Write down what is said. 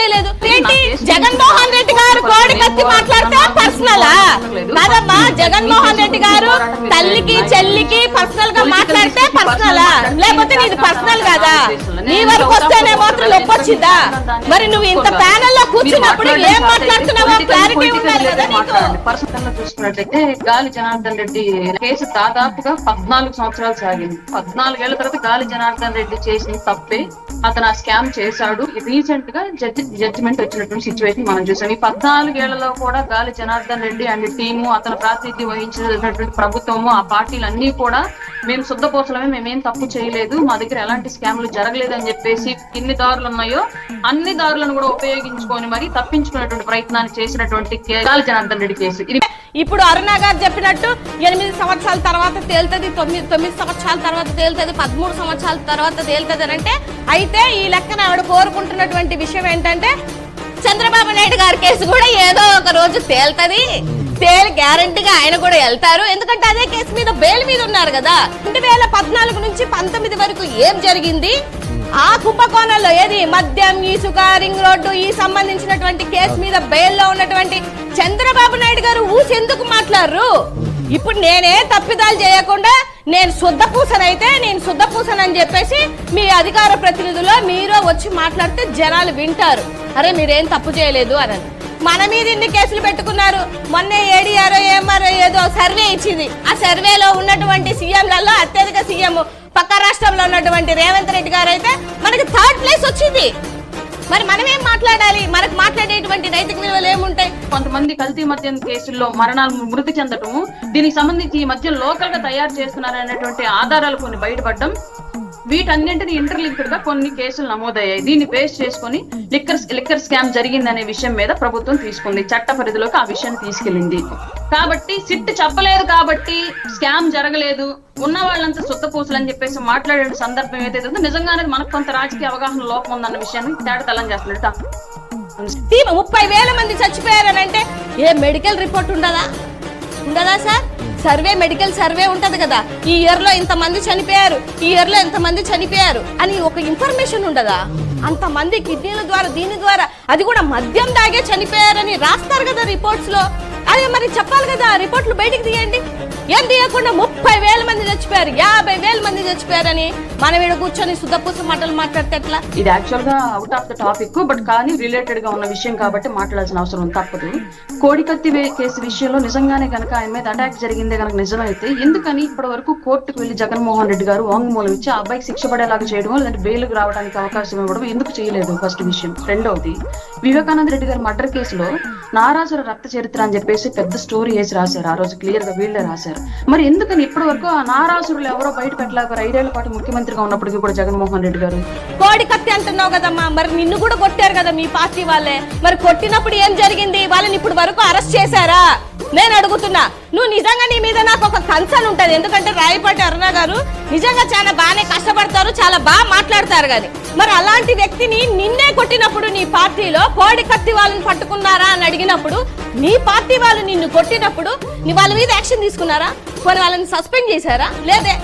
లేదు. జగన్మోహన్ రెడ్డి గారు కోడి కత్తి మాట్లాడితే పర్సనలా కాదమ్మా జగన్మోహన్ రెడ్డి గారు తల్లికి చెల్లికి పర్సనల్గా మాట్లాడితే పర్సనలా లేకపోతే నీది పర్సనల్ కాదా? నీ వరకు వస్తేనే మాత్రం వచ్చిందా? మరి నువ్వు ఇంత ప్యానెల్లో కూర్చున్నప్పుడు ఏం మాట్లాడుతున్నావో క్లారిటీ ఉండాలి కదా చూసుకున్నట్లయితే గాలి జనార్దన్ రెడ్డి కేసు దాదాపుగా పద్నాలుగు సంవత్సరాలు సాగింది. పద్నాలుగేళ్ళ తర్వాత గాలి జనార్దన్ రెడ్డి చేసిన తప్పే అతను ఆ స్కామ్ చేశాడు. రీసెంట్గా జడ్జి జడ్జిమెంట్ వచ్చినటువంటి సిచ్యువేషన్ మనం చూసాం. ఈ పద్నాలుగేళ్ళలో కూడా గాలి జనార్దన్ రెడ్డి అండ్ టీము అతను ప్రాతినిధ్యం వహించినటువంటి ప్రభుత్వము ఆ పార్టీలు అన్ని కూడా మేము శుద్ధపోసలమే మేమేం తప్పు చేయలేదు. మా దగ్గర ఎలాంటి స్కామ్లు జరగలేదు అని చెప్పేసి ఎన్ని దారులు ఉన్నాయో అన్ని దారులను కూడా ఉపయోగించుకొని మరి తప్పించుకునేటువంటి ప్రయత్నాన్ని చేసినటువంటి కేరళ జనార్దన్ రెడ్డి కేసు. ఇది ఇప్పుడు అరుణ గారు చెప్పినట్టు ఎనిమిది సంవత్సరాల తర్వాత తేలుతుంది తొమ్మిది తొమ్మిది సంవత్సరాల తర్వాత తేలుతుంది పదమూడు సంవత్సరాల తర్వాత తేలుతుంది అని అంటే అయితే ఈ లెక్కన ఆవిడ కోరుకుంటున్నటువంటి విషయం ఏంటంటే చంద్రబాబు నాయుడు గారి కేసు కూడా ఏదో ఒక రోజు తేలుతుంది. తేలి గ్యారంటీగా ఆయన కూడా వెళ్తారు. ఎందుకంటే అదే కేసు మీద బెయిల్ మీద ఉన్నారు కదా. రెండు వేల పద్నాలుగు నుంచి పంతొమ్మిది వరకు ఏం జరిగింది? ఆ కుంభకోణంలో ఏది? మద్యం ఇసుక రింగ్ రోడ్డు ఈ సంబంధించినటువంటి కేసు మీద బెయిల్లో ఉన్నటువంటి చంద్రబాబు నాయుడు గారు ఊసి ఎందుకు మాట్లాడరు? ఇప్పుడు నేనే తప్పిదాలు చేయకుండా నేను శుద్ధ పూసనైతే నేను శుద్ధ పూసనని చెప్పేసి మీ అధికార ప్రతినిధులు మీరు వచ్చి మాట్లాడితే జనాలు వింటారు. అరే మీరేం తప్పు చేయలేదు అని. మన మీద ఇన్ని కేసులు పెట్టుకున్నారు. మొన్న ఏడీఆర్ఓ ఏఎంఆర్ఓ ఏదో సర్వే ఇచ్చింది. ఆ సర్వేలో ఉన్నటువంటి సీఎంలలో అత్యధిక సీఎం పక్క రాష్ట్రంలో ఉన్నటువంటి రేవంత్ రెడ్డి గారు అయితే మనకి థర్డ్ ప్లేస్ వచ్చింది. మరి మనం ఏం మాట్లాడాలి? మనకు మాట్లాడేటువంటి నైతిక విలువలు ఏముంటాయి? కొంతమంది కల్తీ మద్యం కేసుల్లో మరణాలు మృతి చెందటము దీనికి సంబంధించి ఈ మద్యం లోకల్గా తయారు చేస్తున్నారు అనేటువంటి ఆధారాలు కొన్ని బయటపడడం వీటన్నింటిని ఇంటర్లింక్డ్గా కొన్ని కేసులు నమోదయ్యాయి. దీన్ని బేస్ చేసుకొని లిక్కర్ లిక్కర్ స్కామ్ జరిగిందనే విషయం మీద ప్రభుత్వం తీసుకుంది. చట్ట పరిధిలోకి ఆ విషయాన్ని తీసుకెళ్ళింది. కాబట్టి సిట్ చెప్పలేదు కాబట్టి స్కామ్ జరగలేదు. ఉన్న వాళ్ళంతా సుత్తపూసలు అని చెప్పేసి మాట్లాడే సందర్భం ఏదైతే ఉందో నిజంగానే మనకు కొంత రాజకీయ అవగాహన లోపం ఉందన్న విషయాన్ని తేడతలం చేస్తున్నాడు. ముప్పై వేల మంది చచ్చిపోయారని అంటే ఏ మెడికల్ రిపోర్ట్ ఉండదా? ఉండదా సార్? సర్వే మెడికల్ సర్వే ఉంటది కదా. ఈ ఇయర్లో ఇంత మంది చనిపోయారు ఈ ఇయర్లో ఎంత మంది చనిపోయారు అని ఒక ఇన్ఫర్మేషన్ ఉండదా? అంత మంది కిడ్నీల ద్వారా దీని ద్వారా అది కూడా మద్యం దాగే చనిపోయారని రాస్తారు కదా రిపోర్ట్స్లో. అదే మరి చెప్పాలి కదా రిపోర్ట్లు బయటికి తీయండి. ఏం తీయకుండా ముప్పై వేల మంది చచ్చిపోయారు. యాభై వేల మంది చచ్చిపోయారని మనం ఇక్కడ కూర్చొని శుద్ధపూస మాటలు మాట్లాడితే ఎట్లా? ఇది యాక్చువల్గా out of the topic but కానీ రిలేటెడ్గా ఉన్న విషయం కాబట్టి మాట్లాడాల్సిన అవసరం తప్పదు. కోడికత్తి కేసు విషయంలో నిజంగానే కనుక ఆయన మీద అటాక్ జరిగిందే కనుక నిజమైతే ఎందుకని ఇప్పటి వరకు కోర్టుకు వెళ్ళి జగన్మోహన్ రెడ్డి గారు వాంగ్మూలం ఇచ్చి ఆ అబ్బాయికి శిక్ష పడేలాగా చేయడం లేదంటే బెయిల్కి రావడానికి అవకాశం ఇవ్వడం ఎందుకు చేయలేదు ఫస్ట్ విషయం. రెండవది వివేకానంద రెడ్డి గారి మర్డర్ కేసులో నారాజుల రక్త చరిత్ర అని చెప్పేసి పెద్ద స్టోరీ వేసి రాశారు. ఆ రోజు క్లియర్గా వీళ్ళే రాశారు. మరి ఎందుకని ఇప్పటి వరకు నారాసురులు ఎవరో బయట పెట్టలేక ఐదేళ్ళ పాటు ముఖ్యమంత్రిగా ఉన్నప్పటికీ కూడా జగన్మోహన్ రెడ్డి గారు. కోడి కత్తి అంటున్నావు కదమ్మా. మరి నిన్ను కూడా కొట్టారు కదా మీ పార్టీ వాళ్ళే. మరి కొట్టినప్పుడు ఏం జరిగింది? వాళ్ళని ఇప్పుడు వరకు అరెస్ట్ చేశారా? నేను అడుగుతున్నా. నువ్వు నిజంగా నీ మీద నాకు ఒక కన్సర్న్ ఉంటది. ఎందుకంటే రాయపాటి అరుణ గారు నిజంగా చాలా బాగానే కష్టపడతారు చాలా బాగా మాట్లాడతారు కానీ మరి అలాంటి వ్యక్తిని నిన్నే కొట్టినప్పుడు నీ పార్టీలో కోడి కత్తి వాళ్ళని పట్టుకున్నారా అని అడిగినప్పుడు నీ పార్టీ వాళ్ళు నిన్ను కొట్టినప్పుడు నీ వాళ్ళ మీద యాక్షన్ తీసుకున్నారా? మరి వాళ్ళని సస్పెండ్ చేశారా? లేదే.